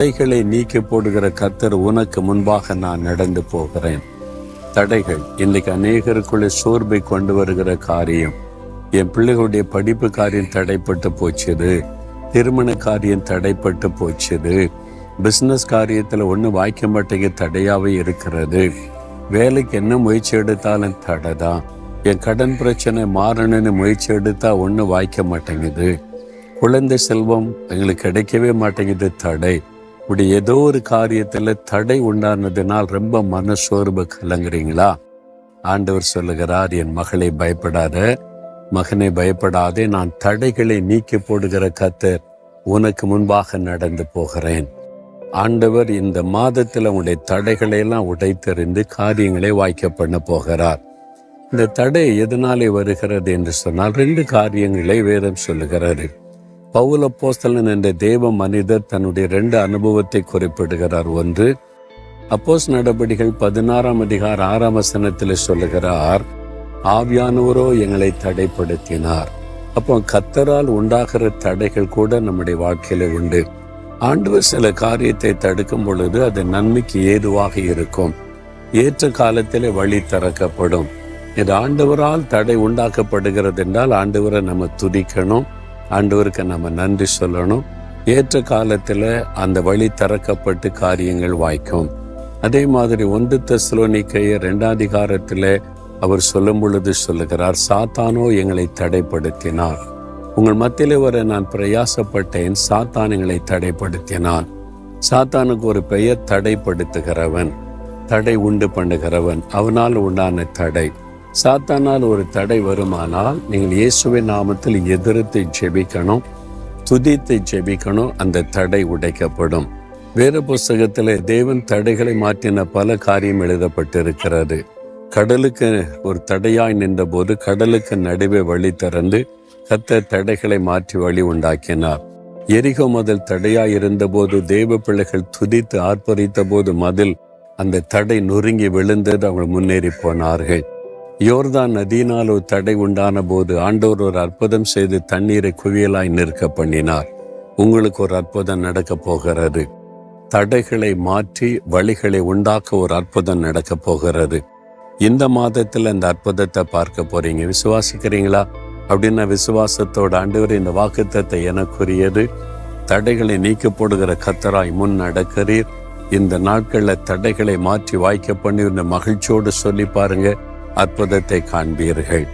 தடைகளை நீக்கி போடுகிற கர்த்தர் உனக்கு முன்பாக நான் நடந்து போகிறேன். தடைகள் இன்னைக்கு அநேகருக்குள்ளே சோர்வை கொண்டு வருகிற காரியம். என் பிள்ளைகளுடைய படிப்பு காரியம் தடைப்பட்டு போச்சுது. திருமண காரியம் தடைப்பட்டு போச்சுது. பிசினஸ் காரியத்தில் ஒன்றும் வாய்க்க மாட்டேங்க தடையாகவே இருக்கிறது. வேலைக்கு என்ன முயற்சி எடுத்தாலும் தடை தான் என் கடன் பிரச்சனை மாறணும்னு முயற்சி எடுத்தால் ஒன்றும் வாய்க்க மாட்டேங்குது. குழந்தை செல்வம் எங்களுக்கு கிடைக்கவே மாட்டேங்குது தடை. இப்படி ஏதோ ஒரு காரியத்துல தடை உண்டானதுனால் ரொம்ப மனசோர்வு கலங்குறீங்களா? ஆண்டவர் சொல்லுகிறார் என் மகளை பயப்படாத. மகனை பயப்படாதே. நான் தடைகளை நீக்கி போடுகிற கத்தர் உனக்கு முன்பாக நடந்து போகிறேன். ஆண்டவர் இந்த மாதத்தில் உடைய தடைகளை எல்லாம் உடைத்தெறிந்து காரியங்களை வாய்க்க பண்ண போகிறார். இந்த தடை எதனாலே வருகிறது என்று சொன்னால் ரெண்டு காரியங்களை வேதம் சொல்லுகிறாரு பவுல போஸ்தலன் என்ற தேவ மனிதர் தன்னுடைய ரெண்டு அனுபவத்தை குறிப்பிடுகிறார். ஒன்று அப்போஸ் நடபடிகள் பதினாறாம் அதிகார ஆறாம் வசனத்தில் சொல்லுகிறார் ஆவியானவரோ எங்களை தடைப்படுத்தினார். அப்போ கத்தரால் உண்டாகிற தடைகள் கூட நம்முடைய வாழ்க்கையில உண்டு. ஆண்டவர் சில காரியத்தை தடுக்கும் பொழுது அது நன்மைக்கு ஏதுவாக இருக்கும். ஏற்ற காலத்திலே வழி திறக்கப்படும். இது ஆண்டவரால் தடை உண்டாக்கப்படுகிறது என்றால் ஆண்டவரை நம்ம துதிக்கணும் ஆண்டவருக்கு நம்ம நன்றி சொல்லணும். ஏற்ற காலத்தில் அந்த வழி திறக்கப்பட்டு காரியங்கள் வாய்க்கும். அதே மாதிரி ஒன்று தெசலோனிக்கைய ரெண்டாம் ரெண்டாதிகாரத்தில் அவர் சொல்லும் பொழுது சொல்லுகிறார் சாத்தானோ எங்களை தடைப்படுத்தினார். உங்கள் மத்தியில் வர நான் பிரயாசப்பட்டேன் சாத்தான் எங்களை தடைப்படுத்தினான். சாத்தானுக்கு ஒரு பெயர் தடைப்படுத்துகிறவன் தடை உண்டு பண்ணுகிறவன். அவனால் உண்டான தடை. சாத்தானால் ஒரு தடை வருமானால் நீங்கள் இயேசுவின் நாமத்தில் எதிர்த்து ஜெபிக்கணும் துதித்து ஜெபிக்கணும் அந்த தடை உடைக்கப்படும். வேறு புஸ்தகத்தில் தேவன் தடைகளை மாற்றின பல காரியம் எழுதப்பட்டிருக்கிறது. கடலுக்கு ஒரு தடையாய் நின்றபோது கடலுக்கு நடுவே வழி திறந்து கத்த தடைகளை மாற்றி வழி உண்டாக்கினார். எரிகோ மதில் தடையாய் இருந்தபோது தேவ பிள்ளைகள் துதித்து ஆர்ப்பரித்த போது மதில் அந்த தடை நொறுங்கி விழுந்தது அவங்க முன்னேறி போனார்கள். யோர்தான் நதியினால் ஒரு தடை உண்டான போது ஆண்டோர் ஒரு அற்புதம் செய்து தண்ணீரை குவியலாய் நிற்க பண்ணினார். உங்களுக்கு ஒரு அற்புதம் நடக்க போகிறது. தடைகளை மாற்றி வழிகளை உண்டாக்க ஒரு அற்புதம் நடக்க போகிறது. இந்த மாதத்தில் அந்த அற்புதத்தை பார்க்க போறீங்க. விசுவாசிக்கிறீங்களா? அப்படின்னா விசுவாசத்தோட ஆண்டவர் இந்த வாக்குத்தத்தை எனக்குரியது. தடைகளை நீக்க போடுகிற கத்தராய் முன் நடக்கிறீர். இந்த நாட்களில் தடைகளை மாற்றி வாய்க்க பண்ணி இந்த மகிழ்ச்சியோடு சொல்லி பாருங்கள் அற்புதத்தை காண்பீர்கள்.